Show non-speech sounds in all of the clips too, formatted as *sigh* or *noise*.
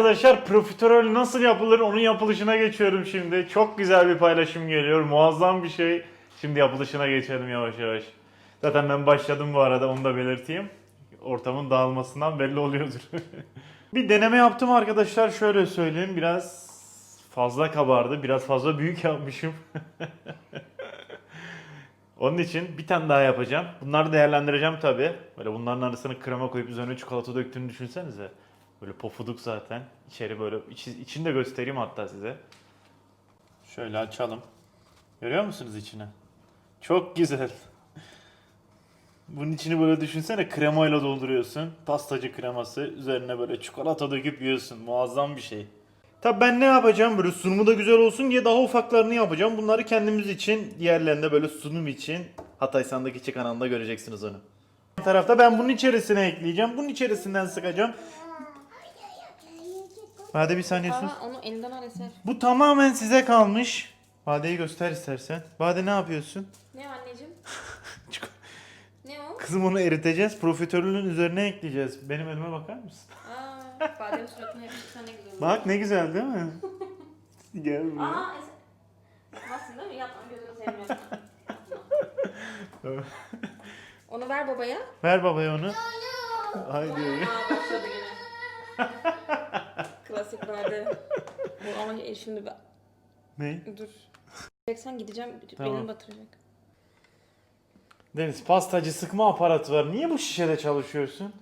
Arkadaşlar profiterol nasıl yapılır onun yapılışına geçiyorum şimdi. Çok güzel bir paylaşım geliyor. Muazzam bir şey. Şimdi yapılışına geçelim yavaş yavaş. Zaten ben başladım bu arada onu da belirteyim. Ortamın dağılmasından belli oluyordur. *laughs* bir deneme yaptım arkadaşlar şöyle söyleyeyim. Biraz fazla kabardı. Biraz fazla büyük *laughs* yapmışım. Onun için bir tane daha yapacağım. Bunları değerlendireceğim tabi. Böyle bunların arasına krema koyup üzerine çikolata döktüğünü düşünsenize. Böyle pofuduk zaten. İçeri böyle içi, içini de göstereyim hatta size. Şöyle açalım. Görüyor musunuz içine? Çok güzel. Bunun içini böyle düşünsene kremayla dolduruyorsun. Pastacı kreması. Üzerine böyle çikolata döküp yiyorsun. Muazzam bir şey. Tabi ben ne yapacağım böyle sunumu da güzel olsun diye daha ufaklarını yapacağım. Bunları kendimiz için diğerlerinde böyle sunum için Hatay Sandık kanalında göreceksiniz onu. Bir tarafta ben bunun içerisine ekleyeceğim. Bunun içerisinden sıkacağım. Hadi bir saniye sus. Aa, onu elinden al eser. Bu tamamen size kalmış. Bade'yi göster istersen. Bade ne yapıyorsun? Ne anneciğim? *laughs* Ne o? Kızım onu eriteceğiz. Profiterolün üzerine ekleyeceğiz. Benim önüme bakar mısın? Aa, badenin suratına yapıştırsa ne güzel olur. Bak ne güzel değil mi? Gel buraya. Aa, eser. Yapmazsın değil mi? Yapma gözünü seveyim. Yapma. Onu ver babaya. Ver babaya onu. Haydi. Aa başladı yine. *laughs* Bade. Bu ama e, şimdi ben... Ne? Dur. Sen gideceğim Tamam. beni batıracak. Deniz pastacı sıkma aparatı var. Niye bu şişede çalışıyorsun?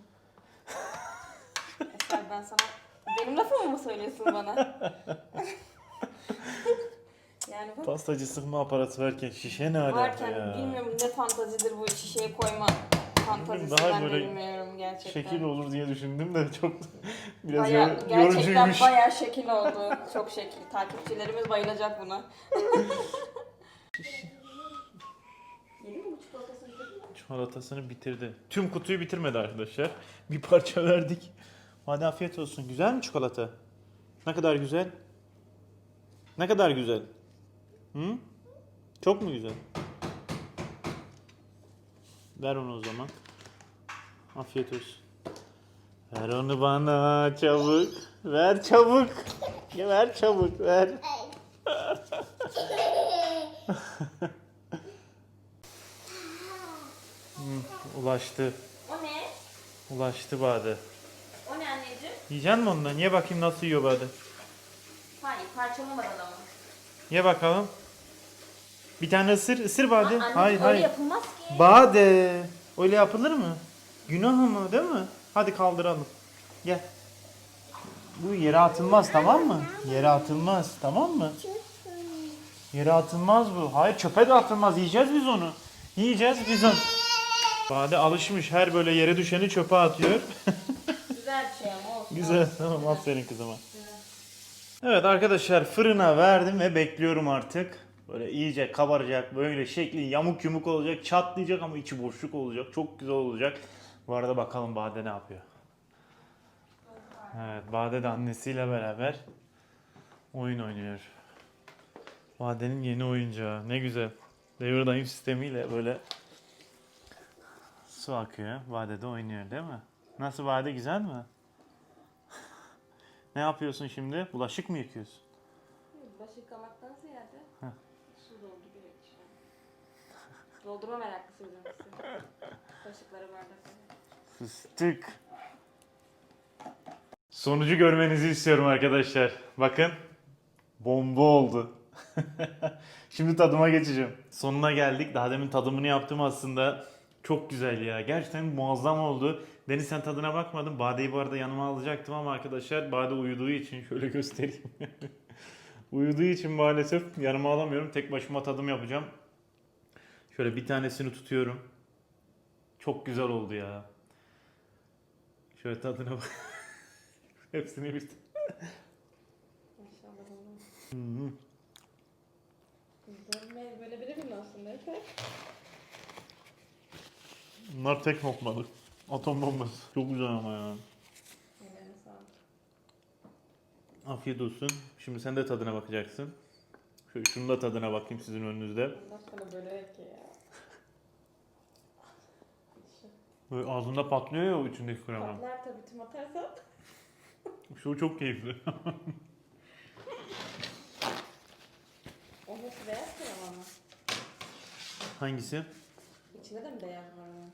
Eser ben sana... Benim lafımı mı söylüyorsun bana? *laughs* yani bu Pastacı sıkma aparatı varken şişe ne alaka varken ya? bilmiyorum ne fantazidir bu şişeye koyma fantazisi Daha ben de böyle bilmiyorum gerçekten. Şekil olur diye düşündüm de çok *laughs* biraz Baya, yor- gerçekten yorucuymuş. bayağı şekil oldu. Çok şekil. Takipçilerimiz bayılacak buna. Çikolatasını bitirdi. Tüm kutuyu bitirmedi arkadaşlar. Bir parça verdik. Hadi afiyet olsun. Güzel mi çikolata? Ne kadar güzel? Ne kadar güzel? Hı? Çok mu güzel? Ver onu o zaman. Afiyet olsun. Ver onu bana çabuk. Ver çabuk. Ver çabuk ver. Hı, ulaştı. O ne? Ulaştı Bade. O ne anneciğim? Yiyecek misin ondan? Ye bakayım nasıl yiyor Bade. Hayır parçalamadan ama. Ye bakalım. Bir tane ısır, ısır Bade. Aa, anneciğim, hayır öyle hayır. yapılmaz ki. Bade. Öyle yapılır mı? Günah mı değil mi? Hadi kaldıralım. Gel. Bu yere atılmaz tamam mı? Yere atılmaz tamam mı? Yere atılmaz bu. Hayır çöpe de atılmaz. Yiyeceğiz biz onu. Yiyeceğiz biz onu. Bade alışmış her böyle yere düşeni çöpe atıyor. *laughs* Güzel şey ama olsun. Güzel tamam aferin kızıma. Evet arkadaşlar fırına verdim ve bekliyorum artık. Böyle iyice kabaracak böyle şekli yamuk yumuk olacak çatlayacak ama içi boşluk olacak çok güzel olacak. Bu arada bakalım Bade ne yapıyor. Evet Bade de annesiyle beraber oyun oynuyor. Bade'nin yeni oyuncağı ne güzel. Devir dayım sistemiyle böyle su akıyor. Bade de oynuyor değil mi? Nasıl Bade güzel mi? Ne yapıyorsun şimdi? Bulaşık mı yıkıyorsun? Baş yıkamaktan ziyade Heh. su dolduruyor içine. Doldurma meraklısı bizimkisi. *laughs* Kaşıkları. Fıstık. Sonucu görmenizi istiyorum arkadaşlar. Bakın. Bomba oldu. *laughs* Şimdi tadıma geçeceğim. Sonuna geldik. Daha demin tadımını yaptım aslında. Çok güzel ya. Gerçekten muazzam oldu. Deniz sen tadına bakmadın. Bade'yi bu arada yanıma alacaktım ama arkadaşlar Bade uyuduğu için *laughs* şöyle göstereyim. *laughs* uyuduğu için maalesef yanıma alamıyorum. Tek başıma tadım yapacağım. Şöyle bir tanesini tutuyorum. Çok güzel oldu ya. Şöyle tadına bak. *laughs* Hepsini bir Maşallah oğlum. Hı hı. Böyle, böyle biri mi aslında Efe? Bunlar tek nokmalı. Atom bombası. Çok güzel ama ya. Ellerine sağlık. Afiyet olsun. Şimdi sen de tadına bakacaksın. Şöyle şunu da tadına bakayım sizin önünüzde. Allah sana börek ya. Böyle ağzında patlıyor ya o içindeki krema. Patlar tabii tüm atarsan. *laughs* Şu çok keyifli. O hepsi beyaz krema mı? Hangisi? İçinde de mi beyaz var onun?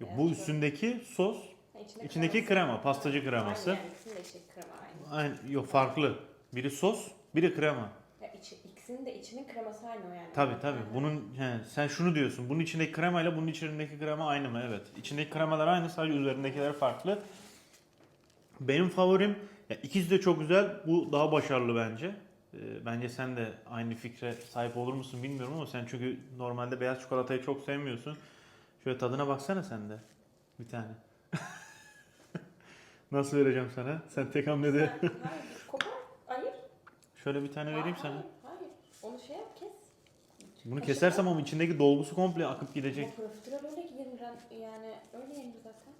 Yok, bu üstündeki sos. Ha, içinde İçindeki kreması. krema, pastacı kreması. Aynı yani ikisinin de içi krema aynı. Aynı, yok farklı. Biri sos, biri krema. Ya içi, ikisinin de içinin kreması aynı o yani. Tabi tabi. Aynen. Bunun he, sen şunu diyorsun. Bunun içindeki krema ile bunun içindeki krema aynı mı? Evet. İçindeki kremalar aynı, sadece üzerindekiler farklı. Benim favorim ya ikisi de çok güzel. Bu daha başarılı bence. Ee, bence sen de aynı fikre sahip olur musun bilmiyorum ama sen çünkü normalde beyaz çikolatayı çok sevmiyorsun. Şöyle tadına baksana sen de. Bir tane. *laughs* Nasıl vereceğim sana? Sen tek hamlede. Hayır, hayır, kopar, ayır. Şöyle bir tane vereyim sana. Hayır, hayır. Onu şey yap, kes. Bunu kesersem ama içindeki dolgusu komple akıp gidecek. Bu profiterol öyle yenir yani öyle yenir zaten.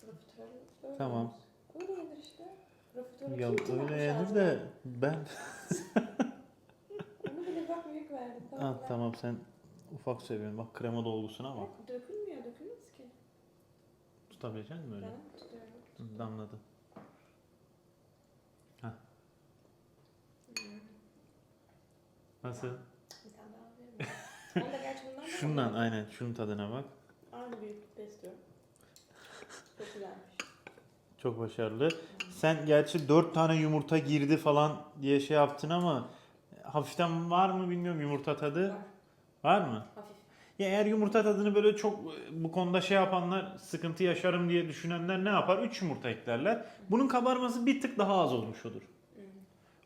Profiterol öyle Tamam. yenir. Öyle yenir işte. Profiterol Ya öyle yenir de ben... *laughs* Onu bile bak büyük verdim. Tamam. tamam sen ufak seviyorsun. Bak krema dolgusuna bak. Bak, dökülmüyor, dökülmez ki. Tutabilecek misin böyle? Ben tutuyorum. Hı, Damladı. Nasıl? Gerçi bundan da Şundan aynen şunun tadına bak. Aynı büyüklükte istiyorum. Çok güzelmiş. Çok başarılı. Sen gerçi 4 tane yumurta girdi falan diye şey yaptın ama hafiften var mı bilmiyorum yumurta tadı. Var. Var mı? Hafif. Ya eğer yumurta tadını böyle çok e, bu konuda şey yapanlar, sıkıntı yaşarım diye düşünenler ne yapar? 3 yumurta eklerler. Bunun kabarması bir tık daha az olmuş olur.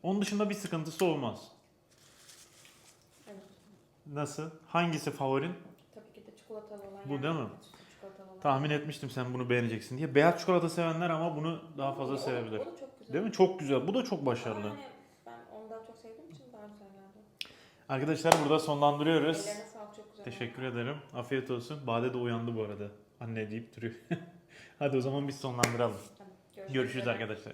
Onun dışında bir sıkıntısı olmaz. Nasıl? Hangisi favorin? Tabii ki de çikolatalı olan Bu yani. değil mi? Sütlü Çikolatalı olan. Tahmin etmiştim sen bunu beğeneceksin diye. Beyaz çikolata sevenler ama bunu daha fazla O sevebilir. O da çok güzel. Değil mi? Çok güzel. Bu da çok başarılı. Hani ben onu daha çok sevdiğim için daha güzel geldi. Arkadaşlar burada sonlandırıyoruz. Ellerine sağlık çok güzel. Teşekkür ederim. Afiyet olsun. Bade de uyandı bu arada. Anne deyip duruyor. *laughs* Hadi o zaman biz sonlandıralım. Tamam, Görüşürüz üzere. arkadaşlar.